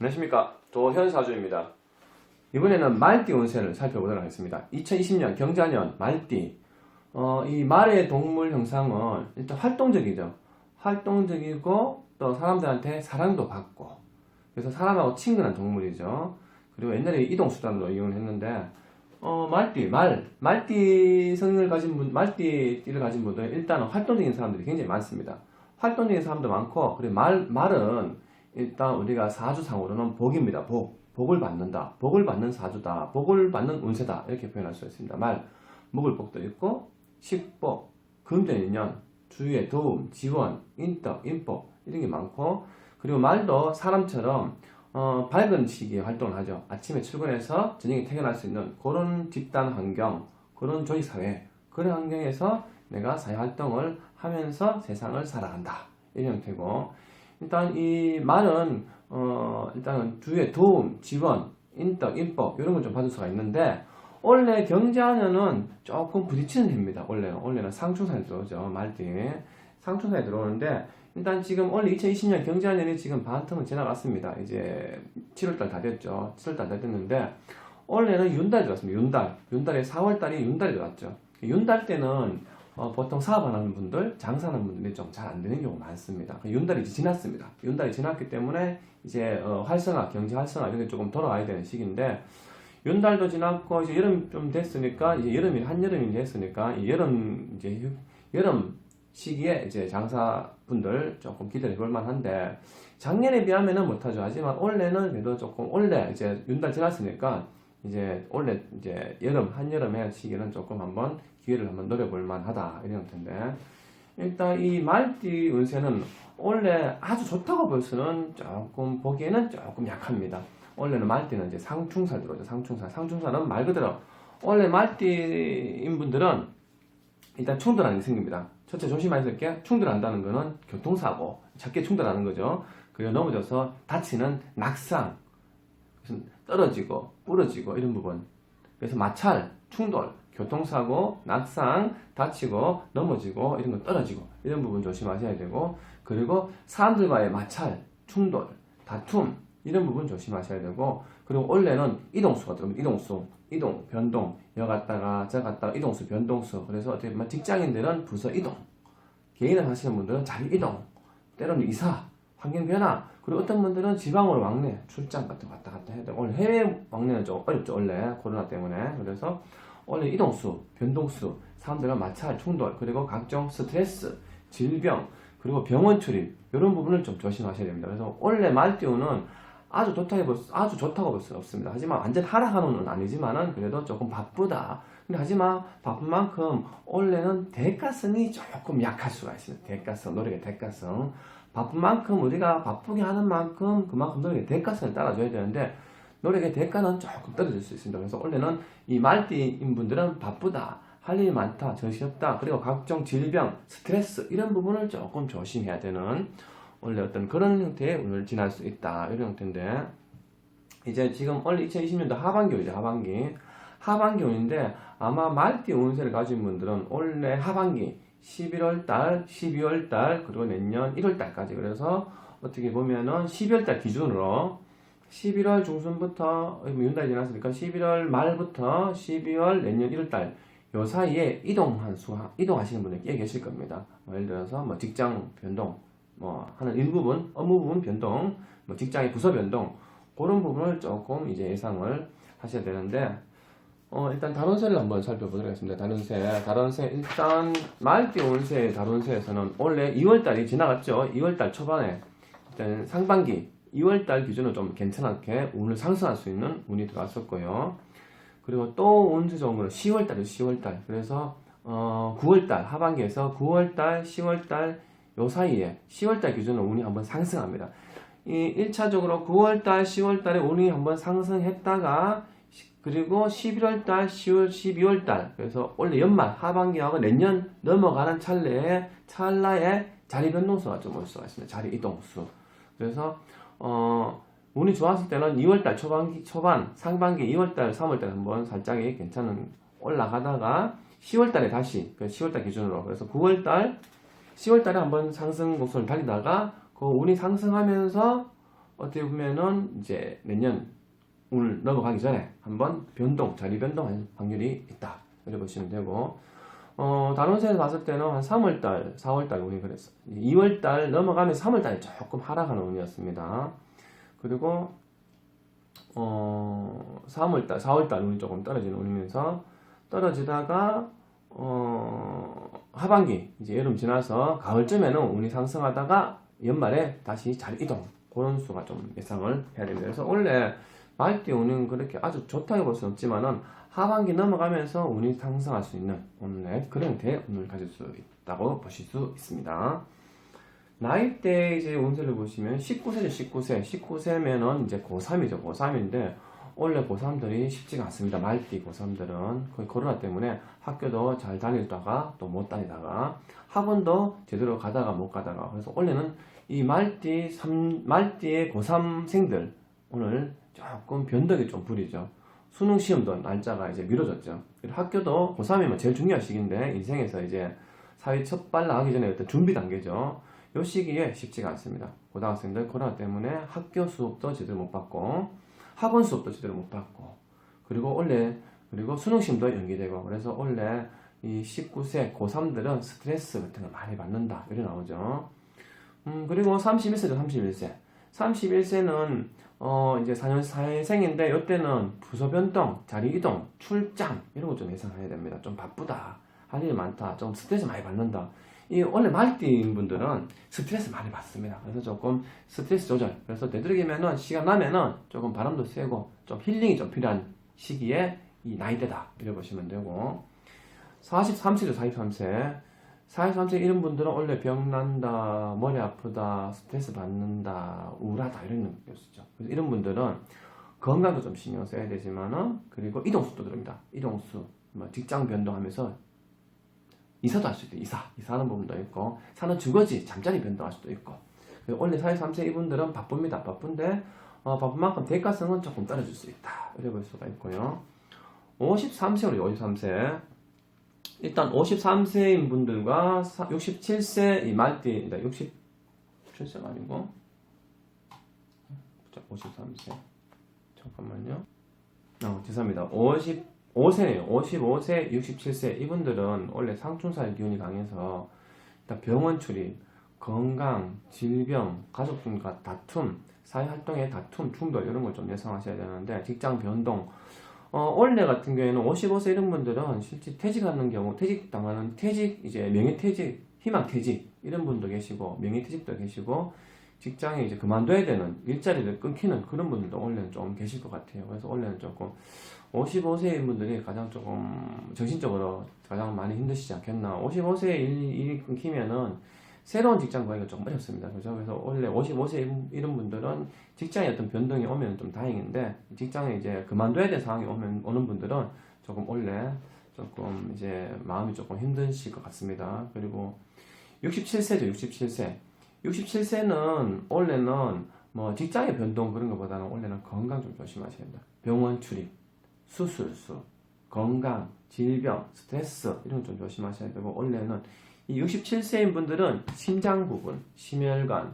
안녕하십니까. 조현사주입니다. 이번에는 말띠 운세를 살펴보도록 하겠습니다. 2020년 경자년 말띠. 어, 이 말의 동물 형상은 일단 활동적이죠. 활동적이고 또 사람들한테 사랑도 받고 그래서 사람하고 친근한 동물이죠. 그리고 옛날에 이동수단으로 이용을 했는데 어, 말띠, 말, 말띠 성을 가진 분, 말띠를 가진 분들은 일단은 활동적인 사람들이 굉장히 많습니다. 활동적인 사람도 많고, 그리고 말, 말은 일단 우리가 사주상으로는 복입니다. 복. 복을 받는다. 복을 받는 사주다. 복을 받는 운세다. 이렇게 표현할 수 있습니다. 말. 먹을 복도 있고, 식복, 금전 인연, 주위의 도움, 지원, 인덕, 인복, 이런 게 많고, 그리고 말도 사람처럼 어, 밝은 시기에 활동을 하죠. 아침에 출근해서 저녁에 퇴근할 수 있는 그런 집단 환경, 그런 조직 사회, 그런 환경에서 내가 사회 활동을 하면서 세상을 살아간다. 이런 형태고, 일단 이 말은, 어, 일단 주위의 도움, 지원, 인덕, 인법, 이런 걸 좀 받을 수가 있는데, 원래 경제하면은 조금 부딪히는 해입니다. 원래는. 원래는 상충산에 들어오죠. 말띠에. 상충산에 들어오는데, 일단 지금 원래 2020년 경제학년이 지금 반틈을 지나갔습니다. 이제 7월달 다 됐죠. 7월달 다 됐는데 원래는 윤달 들어왔습니다. 윤달. 윤달에 4월달이 윤달이 들어왔죠. 윤달 때는 어, 보통 사업하는 분들, 장사하는 분들이 좀 잘 안 되는 경우가 많습니다. 그 윤달이 이제 지났습니다. 윤달이 지났기 때문에 이제 어, 활성화, 경제 활성화 이런 게 조금 돌아와야 되는 시기인데 윤달도 지났고 이제 여름 좀 됐으니까 이제 여름이 한 여름이 됐으니까 이 여름 이제 휴- 여름 시기에 이제 장사분들 조금 기대해 볼 만한데 작년에 비하면은 못하죠. 하지만 올해는 그래도 조금 올해 이제 윤달 지났으니까 이제 올해 이제 여름 한여름의 시기는 조금 한번 기회를 한번 노려볼 만하다 이런 텐데 일단 이 말띠 운세는 원래 아주 좋다고 볼 수는 조금 보기에는 조금 약합니다. 원래는 말띠는 이제 상충살 들어오죠. 상충살. 상충살은 말 그대로 원래 말띠인 분들은 일단 충돌하는 게 생깁니다. 첫째 조심하셔야 게 충돌한다는 거는 교통사고, 작게 충돌하는 거죠. 그리고 넘어져서 다치는 낙상, 떨어지고 부러지고 이런 부분. 그래서 마찰, 충돌, 교통사고, 낙상, 다치고 넘어지고 이런 거 떨어지고 이런 부분 조심하셔야 되고 그리고 사람들과의 마찰, 충돌, 다툼 이런 부분 조심하셔야 되고 그리고 원래는 이동수가 들어옵니다. 이동수, 이동, 변동, 여 갔다가 저 갔다가 이동수, 변동수 그래서 어떻게 보면 직장인들은 부서 이동, 개인을 하시는 분들은 자리 이동, 때로는 이사, 환경 변화 그리고 어떤 분들은 지방으로 왕래, 출장 같은 거 왔다 갔다 되고 오늘 해외 왕래는 좀 어렵죠 원래 코로나 때문에 그래서 원래 이동수, 변동수, 사람들과 마찰, 충돌 그리고 각종 스트레스, 질병 그리고 병원 출입 이런 부분을 좀 조심하셔야 됩니다. 그래서 원래 말띠우는 아주 좋다고 볼 수, 아주 좋다고 볼 수는 없습니다. 하지만 완전 하락하는 건 아니지만은 그래도 조금 바쁘다. 근데 하지만 바쁜 만큼 원래는 대가성이 조금 약할 수가 있습니다. 대가성, 노력의 대가성. 바쁜 만큼 우리가 바쁘게 하는 만큼 그만큼 노력의 대가성을 따라줘야 되는데 노력의 대가는 조금 떨어질 수 있습니다. 그래서 원래는 이 말띠인 분들은 바쁘다. 할 일이 많다, 정신없다, 그리고 각종 질병, 스트레스 이런 부분을 조금 조심해야 되는 원래 어떤 그런 형태의 운을 지날 수 있다 이런 형태인데 이제 지금 원래 2020년도 하반기이죠 하반기 하반기 운인데 아마 말띠 운세를 가진 분들은 올해 하반기 11월 달, 12월 달 그리고 내년? 1월 달까지. 그래서 어떻게 보면은 12월 달 기준으로 11월 중순부터 뭐 윤달이 지났으니까 11월 말부터 12월 내년? 1월 달. 요 사이에 이동한 수 이동하시는 분들이 꽤 계실 겁니다. 뭐 예를 들어서 뭐 직장 변동 뭐 하는 일부분 업무 부분 변동, 뭐 직장의 부서 변동 그런 부분을 조금 이제 예상을 하셔야 되는데 어 일단 다른세를 한번 살펴보도록 하겠습니다. 다른세, 다른세 일단 말띠 운세 다른세에서는 원래 2월달이 지나갔죠. 2월달 초반에 일단 상반기 2월달 기준으로 좀 괜찮게 운을 상승할 수 있는 운이 들어왔었고요. 그리고 또 운세 좋은 거는 10월달이죠. 10월달 그래서 어 9월달 하반기에서 9월달, 10월달 요 사이에 10월달 기준으로 운이 한번 상승합니다. 이 1차적으로 9월달, 10월달에 운이 한번 상승했다가 시- 그리고 11월 달, 10월, 12월 달 그래서 원래 연말 하반기하고 내년 넘어가는 찰나에 찰나에 자리 변동수가 좀 올 수가 있습니다. 자리 이동수. 그래서 어 운이 좋았을 때는 2월 달 초반기 초반 상반기 2월 달, 3월 달 한번 살짝이 괜찮은 올라가다가 10월 달에 다시 그 10월 달 기준으로 그래서 9월 달 10월 달에 한번 상승 곡선을 달리다가 그 운이 상승하면서 어떻게 보면은 이제 내년 운을 넘어가기 전에 한번 변동, 자리 변동할 확률이 있다. 이렇게 보시면 되고, 어, 다른 운세에서 봤을 때는 한 3월달, 4월달 운이 그랬어. 2월달 넘어가면 3월달에 조금 하락하는 운이었습니다. 그리고, 어, 3월달, 4월달 운이 조금 떨어지는 운이면서 떨어지다가, 어, 하반기, 이제 여름 지나서 가을쯤에는 운이 상승하다가 연말에 다시 잘 이동. 그런 수가 좀 예상을 해야 됩니다. 그래서 원래 말띠 운은 그렇게 아주 좋다고 볼 수는 없지만은 하반기 넘어가면서 운이 상승할 수 있는 오늘의 그런 형태의 운을 가질 수 있다고 보실 수 있습니다. 나이대 이제 운세를 보시면 19세죠, 19세. 19세면은 이제 고3이죠, 고3인데 원래 고3들이 쉽지가 않습니다. 말띠 고3들은 거의 코로나 때문에 학교도 잘 다니다가 또 못 다니다가 학원도 제대로 가다가 못 가다가 그래서 원래는 이 말띠 3, 말띠의 고3생들 오늘 조금 변덕이 좀 부리죠. 수능 시험도 날짜가 이제 미뤄졌죠. 학교도 고3이면 제일 중요한 시기인데 인생에서 이제 사회 첫 발 나가기 전에 어떤 준비 단계죠. 요 시기에 쉽지가 않습니다. 고등학생들 코로나 때문에 학교 수업도 제대로 못 받고 학원 수업도 제대로 못 받고 그리고 원래 그리고 수능 시험도 연기되고 그래서 원래 이 19세 고3들은 스트레스 같은 걸 많이 받는다 이렇게 나오죠. 음 그리고 31세죠 31세 31세는 어 이제 4년 사회생인데 이때는 부서 변동, 자리 이동, 출장 이런 거좀 예상해야 됩니다. 좀 바쁘다, 할 일이 많다, 좀 스트레스 많이 받는다. 이 원래 말띠인 분들은 스트레스 많이 받습니다. 그래서 조금 스트레스 조절. 그래서 되도록이면은 시간 나면은 조금 바람도 쐬고 좀 힐링이 좀 필요한 시기에 이 나이대다 이래 보시면 되고 43세죠 43세 43세 이런 분들은 원래 병난다, 머리 아프다, 스트레스 받는다, 우울하다 이런 느낌이었죠. 이런 분들은 건강도 좀 신경 써야 되지만은 그리고 이동수도 들어옵니다. 이동수, 뭐 직장 변동하면서 이사도 할 수도 있고 이사, 이사하는 부분도 있고 사는 주거지, 잠자리 변동할 수도 있고 원래 43세 이분들은 바쁩니다. 바쁜데 어, 바쁜 만큼 대가성은 조금 떨어질 수 있다. 이래 볼 수가 있고요. 53세 우리 53세 일단 53세인 분들과 67세 이 말띠입니다. 67세가 아니고 자, 53세 잠깐만요. 어, 죄송합니다. 55세네요. 55세, 67세 이분들은 원래 상충사의 기운이 강해서 일단 병원 출입, 건강, 질병, 가족분과 다툼, 사회활동의 다툼, 충돌 이런 걸 좀 예상하셔야 되는데 직장 변동 어, 원래 같은 경우에는 55세 이런 분들은 실제 퇴직하는 경우, 퇴직 당하는 퇴직, 이제 명예퇴직, 희망퇴직, 이런 분도 계시고, 명예퇴직도 계시고, 직장에 이제 그만둬야 되는, 일자리를 끊기는 그런 분들도 원래는 좀 계실 것 같아요. 그래서 원래는 조금, 55세인 분들이 가장 조금, 정신적으로 가장 많이 힘드시지 않겠나. 55세에 일, 일이 끊기면은, 새로운 직장 구하기가 조금 어렵습니다. 그죠? 그래서 원래 55세 이런 분들은 직장에 어떤 변동이 오면 좀 다행인데 직장에 이제 그만둬야 될 상황이 오면 오는 분들은 조금 원래 조금 이제 마음이 조금 힘드실 것 같습니다. 그리고 67세죠, 67세. 67세는 원래는 뭐 직장의 변동 그런 것보다는 원래는 건강 좀 조심하셔야 됩니다. 병원 출입, 수술수, 건강, 질병, 스트레스 이런 거좀 조심하셔야 되고 원래는 이 67세인 분들은 심장 부분, 심혈관,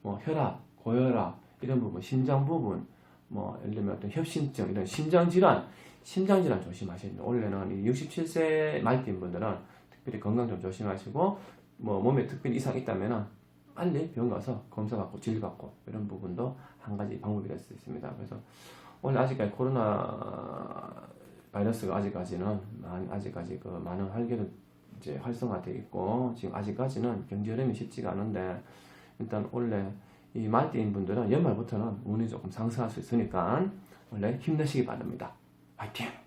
뭐 혈압, 고혈압 이런 부분, 심장 부분, 뭐 예를 들면 어떤 협심증 이런 심장 질환, 심장 질환 조심하셔야 됩니다. 원래는 이 67세 말띠인 분들은 특별히 건강 좀 조심하시고 뭐 몸에 특별히 이상 있다면은 빨리 병원 가서 검사 받고 질 받고 이런 부분도 한 가지 방법이 될 수 있습니다. 그래서 원래 아직까지 코로나 바이러스가 아직까지는 아직까지 그 많은 활기를 이제 활성화되어 있고 지금 아직까지는 경제 흐름이 쉽지가 않은데 일단 원래 이 말띠인 분들은 연말부터는 운이 조금 상승할 수 있으니까 원래 힘내시기 바랍니다. 화이팅!